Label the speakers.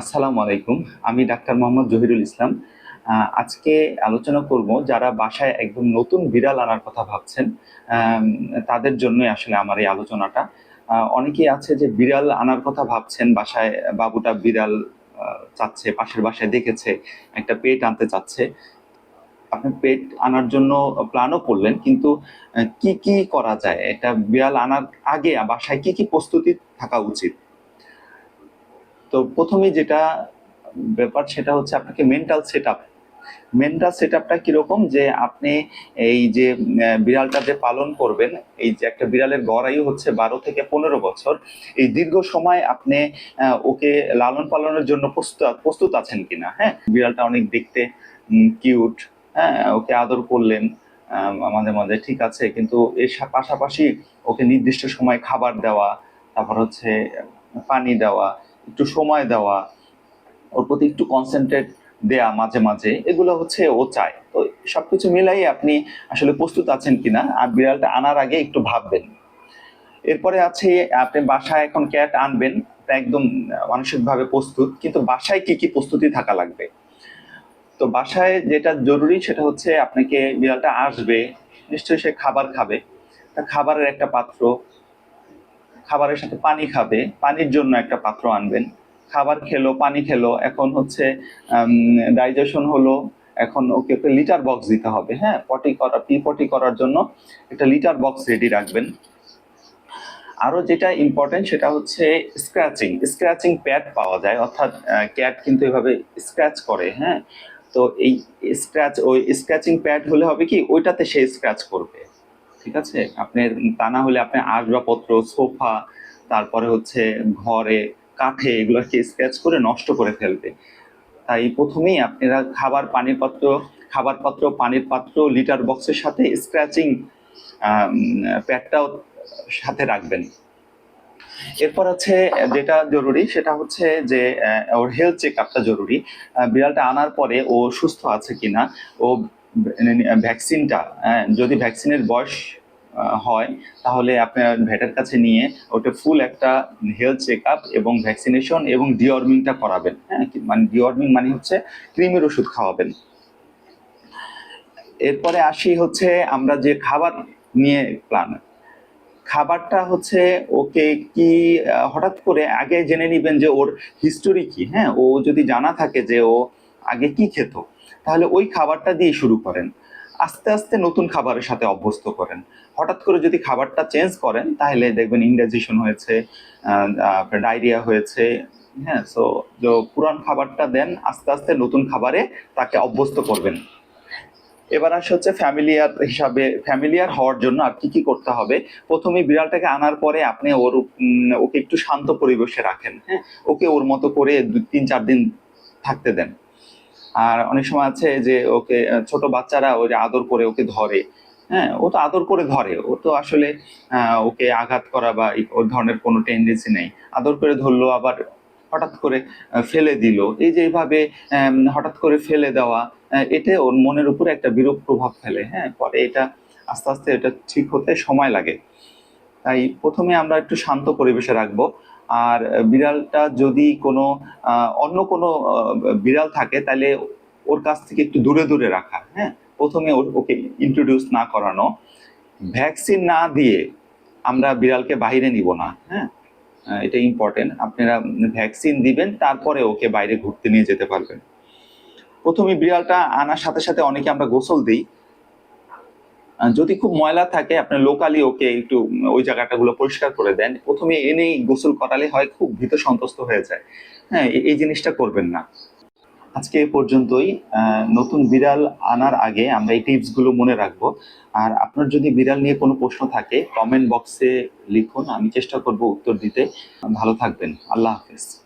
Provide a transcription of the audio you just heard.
Speaker 1: আসসালামু আলাইকুম। আমি ডাক্তার মোহাম্মদ জহিরুল ইসলাম। আজকে আলোচনা করব যারা বাসায় একদম নতুন বিড়াল আনার কথা ভাবছেন তাদের জন্যই আসলে আমার এই আলোচনাটা। অনেকেই আছে যে বিড়াল আনার কথা ভাবছেন, বাসায় বাবুটা বিড়াল চাচ্ছে, পাশের বাসায় দেখেছে, একটা পেট আনতে চাচ্ছে। আপনি পেট আনার জন্য প্ল্যানও করলেন, কিন্তু কি কি করা যায়? এটা বিড়াল আনার আগে বাসায় কি কি প্রস্তুতি থাকা উচিত? তো প্রথমে যেটা ব্যাপার সেটা হচ্ছে আপনাকে mental set up mental set আপটা কীরকম যে আপনি এই যে বিড়ালটা যে পালন করবেন, এই যে একটা বিড়ালের গড়াইও হচ্ছে বারো থেকে পনেরো বছর, এই দীর্ঘ সময় আপনি ওকে লালন পালনের জন্য প্রস্তুত প্রস্তুত আছেন কিনা হ্যাঁ? বিড়ালটা অনেক দেখতে কিউট হ্যাঁ? ওকে আদর করলেন মাঝে মাঝে ঠিক আছে, কিন্তু এর পাশাপাশি ওকে নির্দিষ্ট সময় খাবার দেওয়া, তারপর হচ্ছে পানি দেওয়া একটু সময় দেওয়া, ওর প্রতি একটু কনসেন্ট্রেট দেয়া মাঝে মাঝে, এগুলো হচ্ছে ও চায়। তো সবকিছু মিলাই আপনি আসলে প্রস্তুত আছেন কিনা, আর বিড়ালটা আনার আগে একটু ভাববেন। এরপরে আছে, আপনি বাসায় এখন ক্যাট আনবেন একদম মানসিকভাবে প্রস্তুত, কিন্তু বাসায় কি কি প্রস্তুতি থাকা লাগবে? তো বাসায় যেটা জরুরি সেটা হচ্ছে আপনাকে বিড়ালটা আসবে, নিশ্চয়ই সে খাবার খাবে। খাবারের একটা পাত্র খাবারের সাথে পানি খাবে, পানির জন্য একটা পাত্র আনবেন। খাবার খেলো, পানি খেলো, এখন হচ্ছে ডাইজেশন হলো, এখন ওকে একটা লিটার বক্স দিতে হবে হ্যাঁ? পটি করা পি পটি করার জন্য একটা লিটার বক্স রেডি রাখবেন। আরও যেটা ইম্পর্টেন্ট সেটা হচ্ছে স্ক্র্যাচিং স্ক্র্যাচিং প্যাড পাওয়া যায়, অর্থাৎ ক্যাট কিন্তু এভাবে স্ক্র্যাচ করে হ্যাঁ? তো এই স্ক্র্যাচ ওই স্ক্র্যাচিং প্যাড হলে হবে কি, ওইটাতে সে স্ক্র্যাচ করবে। ঠিক আছে? আপনার তা না হলে আপনি আসবাবপত্র, সোফা, তারপরে হচ্ছে ঘরে কাঠে এগুলোকে স্ক্র্যাচ করে নষ্ট করে ফেলবে। তাই প্রথমেই আপনারা খাবার পানির পাত্র, খাবার পাত্র, পানির পাত্র লিটার বক্সের সাথে স্ক্র্যাচিং প্যাডটাও সাথে রাখবেন। এরপর আছে যেটা জরুরি সেটা হচ্ছে যে ওর হেলথ চেক আপটা জরুরি। বিড়ালটা আনার পরে ও সুস্থ আছে কিনা? ও ভ্যাকসিনটা যদি ভ্যাকসিনের বয়স হয়, তাহলে আপনার ভেটের কাছে নিয়ে ওটা ফুল একটা হেলথ চেক আপ এবং ভ্যাকসিনেশন এবং ডিওর্মিংটা করাবেন হ্যাঁ মানে ডিওর্মিং মানে হচ্ছে ক্রিমের ওষুধ খাওয়াবেন। এরপরে আসি হচ্ছে আমরা যে খাবার নিয়ে প্ল্যান খাবারটা হচ্ছে ওকে কি হঠাৎ করে আগে জেনে নিবেন যে ওর হিস্টোরি কি হ্যাঁ ও যদি জানা থাকে যে ও আগে কি খেত তাহলে ওই খাবারটা দিয়ে শুরু করেন। আস্তে আস্তে নতুন খাবারের সাথে অভ্যস্ত করেন। হঠাৎ করে যদি খাবারটা চেঞ্জ করেন, তাহলে দেখবেন ইন্ডাইজেশন হয়েছে ডায়রিয়া হয়েছে। হ্যাঁ সো পুরান খাবারটা দেন, আস্তে আস্তে নতুন খাবারে তাকে অভ্যস্ত করবেন। এবার আসে হচ্ছে ফ্যামিলিয়ার হিসাবে ফ্যামিলিয়ার হওয়ার জন্য আর কি কি করতে হবে? প্রথমে বিড়ালটাকে আনার পরে আপনি ওর ওকে একটু শান্ত পরিবেশে রাখেন। হ্যাঁ ওকে ওর মতো করে দু তিন চার দিন থাকতে দেন। আর অনেক সময় আছে যে ওকে ছোট বাচ্চারা ওই আদর করে ওকে ধরে। হ্যাঁ ও তো আদর করে ধরে। ও তো আসলে ওকে আঘাত করা বা ওর ধরনের কোনো টেন্ডেন্সি নেই। আদর করে ধরলো, আবার হঠাৎ করে ফেলে দিল। এই যে এইভাবে হঠাৎ করে ফেলে দেওয়া এতে ওর মনের উপরে একটা বিরূপ প্রভাব ফেলে। হ্যাঁ পরে এটা আস্তে আস্তে এটা ঠিক হতে সময় লাগে। তাই প্রথমে আমরা একটু শান্ত পরিবেশে রাখব। আর বিড়ালটা যদি কোনো অন্য কোনো বিড়াল থাকে, তাহলে ওর কাছ থেকে একটু দূরে দূরে রাখা হ্যাঁ? প্রথমে ওকে ইন্ট্রোডিউস না করানো। ভ্যাকসিন না দিয়ে আমরা বিড়ালকে বাইরে নিব না হ্যাঁ? এটা ইম্পর্টেন্ট আপনারা ভ্যাকসিন দিবেন, তারপরে ওকে বাইরে ঘুরতে নিয়ে যেতে পারবেন। প্রথমে বিড়ালটা আনার সাথে সাথে অনেকে আমরা গোসল দিই। যদি খুব ময়লা থাকে আপনি লোকালি ওকে একটু ওই জায়গাটাগুলো পরিষ্কার করে দেন। প্রথমে এনেই গোসল করালে হয়, খুব ভীত সন্তুষ্ট হয়ে যায়। হ্যাঁ এই জিনিসটা করবেন না। আজকে এ পর্যন্তই। নতুন বিড়াল আনার আগে আমরা এই টিপসগুলো মনে রাখব। আর আপনার যদি বিড়াল নিয়ে কোনো প্রশ্ন থাকে কমেন্ট বক্সে লিখুন, আমি চেষ্টা করব উত্তর দিতে। ভালো থাকবেন। আল্লাহ হাফেজ।